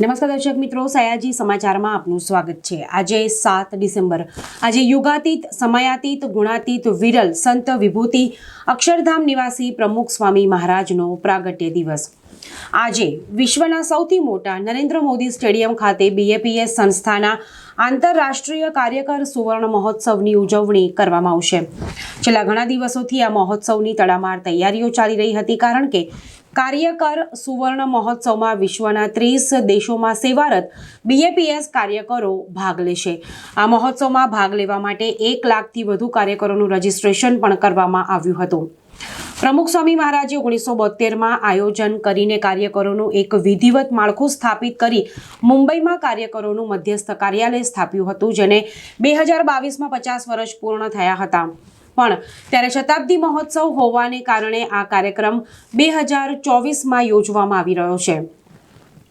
નમસ્કાર દર્શક મિત્રો, સયાજી સમાચારમાં આપનું સ્વાગત છે. આજે સાત ડિસેમ્બર. આજે યુગાતીત, સમયાતીત, ગુણાતીત, વિરલ, સંત વિભૂતિ, અક્ષરધામ નિવાસી પ્રમુખ સ્વામી મહારાજનો પ્રાગટ્ય દિવસ. આજે વિશ્વના સૌથી મોટા નરેન્દ્ર મોદી સ્ટેડિયમ ખાતે બીએપીએસ સંસ્થાના આંતરરાષ્ટ્રીય કાર્યકર સુવર્ણ મહોત્સવની ઉજવણી કરવામાં આવશે. છેલ્લા ઘણા દિવસોથી આ મહોત્સવની તડામાર તૈયારીઓ ચાલી રહી હતી, કારણ કે કાર્યકર સુવર્ણ મહોત્સવમાં વિશ્વના ત્રીસ દેશોમાં સેવારત બીએપીએસ કાર્યકરો ભાગ લેશે. આ મહોત્સવમાં ભાગ લેવા માટે એક લાખથી વધુ કાર્યકરોનું રજીસ્ટ્રેશન પણ કરવામાં આવ્યું હતું. પ્રમુખ સ્વામી મહારાજે ઓગણીસો બોતેરમાં આયોજન કરીને કાર્યકરોનું એક વિધિવત માળખું સ્થાપિત કરી મુંબઈમાં કાર્યકરોનું મધ્યસ્થ કાર્યાલય સ્થાપ્યું હતું, જેને બે હજાર બાવીસમાં પચાસ વર્ષ પૂર્ણ થયા હતા. પણ ત્યારે શતાબ્દી મહોત્સવ હોવાને કારણે આ કાર્યક્રમ બે હજાર ચોવીસમાં યોજવામાં આવી રહ્યો છે.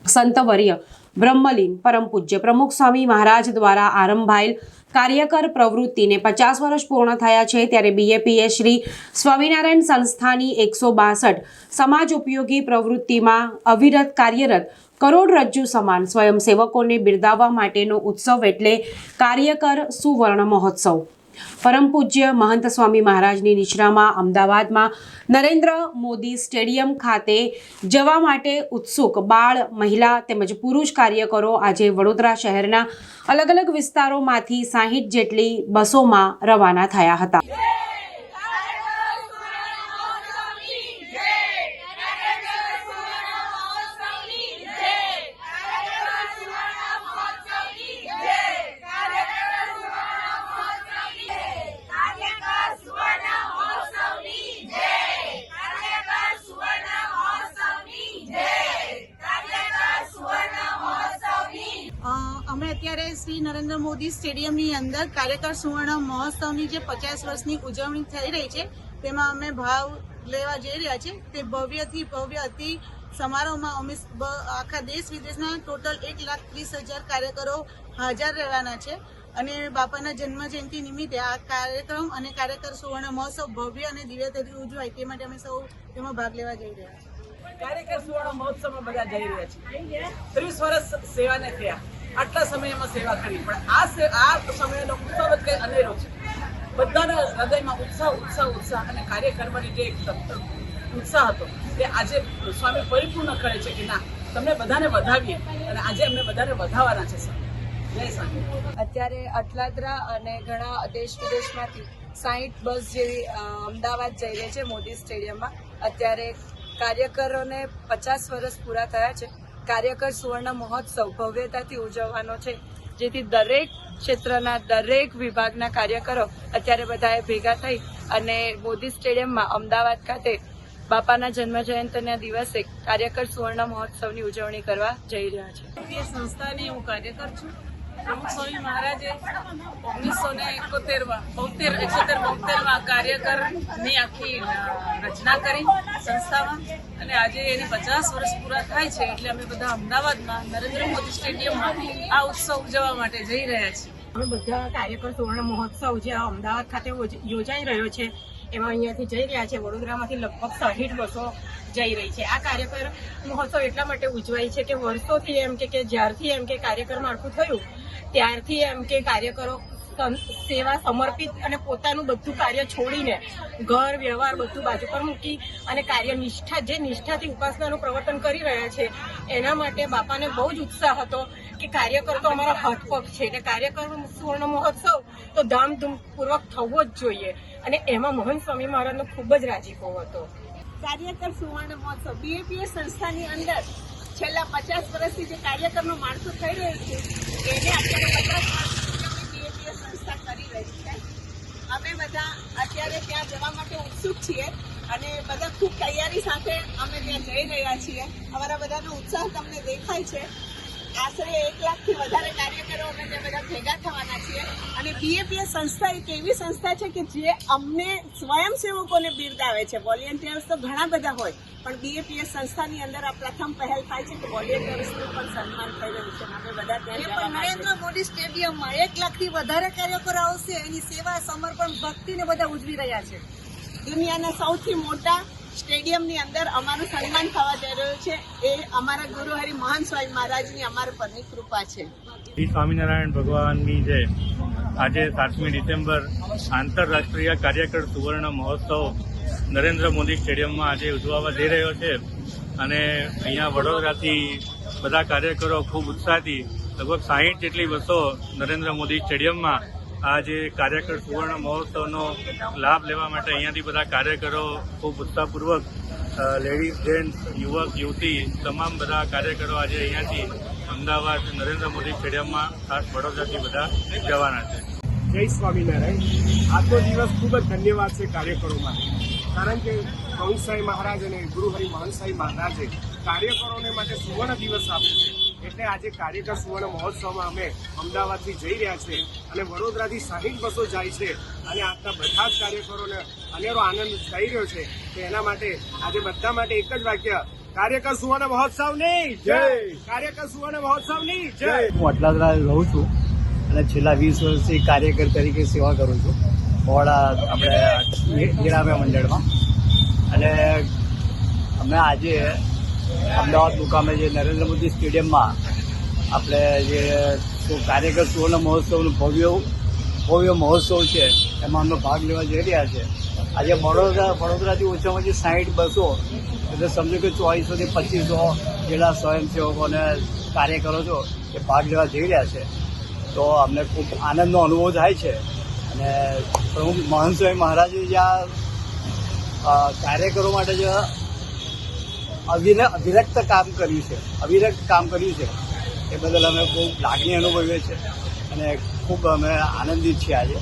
સંતવર્ય બ્રહ્મલીન પરમ પૂજ્ય પ્રમુખ સ્વામી મહારાજ દ્વારા આરંભાયેલ કાર્યકર પ્રવૃત્તિને પચાસ વર્ષ પૂર્ણ થયા છે ત્યારે બીએપીએ શ્રી સ્વામિનારાયણ સંસ્થાની એકસો બાસઠ સમાજ ઉપયોગી પ્રવૃત્તિમાં અવિરત કાર્યરત કરોડરજ્જુ સમાન સ્વયંસેવકોને બિરદાવવા માટેનો ઉત્સવ એટલે કાર્યકર સુવર્ણ મહોત્સવ. પરમ પૂજ્ય મહંત સ્વામી મહારાજની નિશ્રામાં અમદાવાદમાં નરેન્દ્ર મોદી સ્ટેડિયમ ખાતે જવા માટે ઉત્સુક બાળ, મહિલા તેમજ પુરુષ કાર્યકરો આજે વડોદરા શહેરના અલગ અલગ વિસ્તારોમાંથી સાહીઠ જેટલી બસોમાં રવાના થયા હતા. શ્રી નરેન્દ્ર મોદી સ્ટેડિયમની અંદર કાર્યકર સુવર્ણ મહોત્સવની જે પચાસ વર્ષની ઉજવણી થઈ રહી છે, તેમાં અમે ભાવ લેવા જઈ રહ્યા છે. તે ભવ્યથી ભવ્ય અતિ સમારોહમાં અમે આખા દેશ વિદેશના ટોટલ એક લાખ ત્રીસ હજાર કાર્યકરો હાજર રહેવાના છે. અને બાપાના જન્મજયંતિ નિમિત્તે આ કાર્યક્રમ અને કાર્યકર સુવર્ણ મહોત્સવ ભવ્ય અને દિવ્યતાથી ઉજવાય તે માટે અમે સૌ તેમાં ભાગ લેવા જઈ રહ્યા છીએ. કાર્યકર સુવર્ણ મહોત્સવમાં બધા જઈ રહ્યા છીએ ત્રીસ વર્ષ સેવાને થયા. આટલા સમયમાં સેવા કરી. પણ આ આ સમયનો ઉત્સવ જ કંઈ અનેરો છે. બધાના હૃદયમાં ઉત્સાહ ઉત્સાહ ઉત્સાહ અને કાર્ય કરવાની જે એક ઉત્સાહ હતો તે આજે સ્વામી પરિપૂર્ણ કરે છે કે ના, તમને બધાને વધાવીએ અને આજે અમને બધાને વધાવવાના છે સ્વામી. અત્યારે અટલાદરા અને ઘણા દેશ વિદેશમાંથી સાહીઠ બસ જેવી અમદાવાદ જઈ રહી છે મોદી સ્ટેડિયમમાં. અત્યારે કાર્યકરોને પચાસ વર્ષ પૂરા થયા છે. કાર્યકર સુવર્ણ મહોત્સવ ભવ્યતાથી ઉજવવાનો છે. જેથી દરેક ક્ષેત્રના દરેક વિભાગના કાર્યકરો અત્યારે બધાએ ભેગા થઈ અને મોદી સ્ટેડિયમમાં અમદાવાદ ખાતે બાપાના જન્મ જયંતિના દિવસે કાર્યકર સુવર્ણ મહોત્સવની ઉજવણી કરવા જઈ રહ્યા છે. સંસ્થાની હું કાર્યકર છું. રચના કરી સંસ્થામાં. અને આજે એની પચાસ વર્ષ પૂરા થાય છે એટલે અમે બધા અમદાવાદમાં નરેન્દ્ર મોદી સ્ટેડિયમમાં આ ઉત્સવ ઉજવવા માટે જઈ રહ્યા છીએ. અમે બધા કાર્યકર સુવર્ણ મહોત્સવ જે અમદાવાદ ખાતે યોજાઈ રહ્યો છે એમાં અહીંયાથી જઈ રહ્યા છે. વડોદરામાંથી લગભગ સાહીઠ બસો જઈ રહી છે. આ કાર્યકર મહોત્સવ એટલા માટે ઉજવાય છે કે વર્ષોથી એમ કે જ્યારથી એમ કે કાર્યકર માળખું થયું, ત્યારથી એમ કે કાર્યકરો સેવા સમર્પિત અને પોતાનું બધું કાર્ય છોડીને ઘર, વ્યવહાર બધું બાજુ પર મૂકી અને કાર્ય નિષ્ઠા જે નિષ્ઠાથી ઉપાસનાનું પ્રવર્તન કરી રહ્યા છે, એના માટે બાપાને બહુ જ ઉત્સાહ હતો કે કાર્યકર તો અમારો હાથપગ છે. એટલે કાર્યકર સુવર્ણ મહોત્સવ તો ધામધૂમપૂર્વક થવો જ જોઈએ. અને એમાં મોહન સ્વામી મહારાજનો ખૂબ જ રાજીપો હતો. કાર્યકર સુવર્ણ મહોત્સવ. બીએપીએ સંસ્થાની અંદર છેલ્લા પચાસ વર્ષથી જે કાર્યકરનો માળખું થઈ રહ્યું છે, એને અત્યારે પચાસ વર્ષથી બીએપીએસ કરી રહી છે. અમે બધા અત્યારે ત્યાં જવા માટે ઉત્સુક છીએ અને બધા ખૂબ તૈયારી સાથે અમે ત્યાં જઈ રહ્યા છીએ. અમારા બધાનો ઉત્સાહ તમને દેખાય છે. આશરે એક લાખથી વધારે કાર્યકરો અમે બધા ભેગા થવાના છીએ. અને બીએપીએ સંસ્થા એક એવી સંસ્થા છે કે જે અમને સ્વયંસેવકોને બિરદાવે છે. વોલેન્ટિયર્સ તો ઘણા બધા હોય પણ બીએપીએ સંસ્થાની અંદર આ પ્રથમ પહેલ થાય છે કે વોલેન્ટિયર્સનું પણ સન્માન થઈ રહ્યું છે. અમે બધા ત્યાં નરેન્દ્ર મોદી સ્ટેડિયમમાં એક લાખથી વધારે કાર્યકરો આવશે. એની સેવા સમર્પણ ભક્તિને બધા ઉજવી રહ્યા છે. દુનિયાના સૌથી મોટા સ્ટેડિયમની અંદર અમારું સન્માન થવા જઈ રહ્યું છે. એ અમારા ગુરુ હરિ મહાન સ્વામી મહારાજની અમારા પરની કૃપા છે. શ્રી સ્વામિનારાયણ ભગવાનની જય આજે સાતમી ડિસેમ્બર આંતરરાષ્ટ્રીય કાર્યકર સુવર્ણ મહોત્સવ નરેન્દ્ર મોદી સ્ટેડિયમમાં આજે ઉજવવા જઈ રહ્યો છે. અને અહીંયા વડોદરાથી બધા કાર્યકરો ખૂબ ઉત્સાહથી લગભગ સાહીઠ જેટલી બસો નરેન્દ્ર મોદી સ્ટેડિયમમાં આ જે કાર્યકર સુવર્ણ મહોત્સવનો લાભ લેવા માટે અહીંયાથી બધા કાર્યકરો ખૂબ ઉત્સાહપૂર્વક લેડીઝ જેન્ટ્સ યુવક, યુવતી તમામ બધા કાર્યકરો આજે અહીંયાથી અમદાવાદ નરેન્દ્ર મોદી સ્ટેડિયમમાં ખાસ વડોદરાથી બધા જવાના છે. જય સ્વામિનારાયણ. આજનો દિવસ ખૂબ જ ધન્યવાદ છે કાર્યકરો માટે કારણ કે કંસાઈ મહારાજ અને ગુરુ હરિ મહનસાઈ મહારાજે કાર્યકરોને માટે સુવર્ણ દિવસ આપ્યો છે. એટલે આજે કાર્યકર સુવર્ણ મહોત્સવમાં અમે અમદાવાદથી જઈ રહ્યા છે અને વડોદરાથી સાહીઠ બસો જાય છે. અને આજના બધા જ કાર્યકરોને અનેરો આનંદ થઈ રહ્યો છે તો એના માટે આજે બધા માટે એક જ વાક્ય કાર્યકર સુવર્ણ મહોત્સવની જય! કાર્યકર સુવર્ણ મહોત્સવની જય! હું અટલાદરા રહું છું અને છેલ્લા વીસ વર્ષથી કાર્યકર તરીકે સેવા કરું છું. મોડા આપણે હીરામય મંડળમાં. અને અમે આજે અમદાવાદ મુકામે જે નરેન્દ્ર મોદી સ્ટેડિયમમાં આપણે જે કાર્યકર સુવર્ણ મહોત્સવનું ભવ્ય ભવ્ય મહોત્સવ છે, એમાં અમે ભાગ લેવા જઈ રહ્યા છે. આજે વડોદરા વડોદરાથી ઓછામાં ઓછી સાહીઠ બસો, એટલે સમજો કે ચોવીસોથી પચીસો જેટલા સ્વયંસેવકો અને કાર્યકરો છો એ ભાગ લેવા જઈ રહ્યા છે. તો અમને ખૂબ આનંદનો અનુભવ થાય છે. અને પ્રમુખ મહંત સ્વામી મહારાજે જે આ કાર્યકરો માટે જે અવિર અવિરક્ત કામ કર્યું છે, અવિરક્ત કામ કર્યું છે. એ બદલ અમે બહુ લાગણી અનુભવીએ છીએ અને ખૂબ અમે આનંદિત છીએ આજે.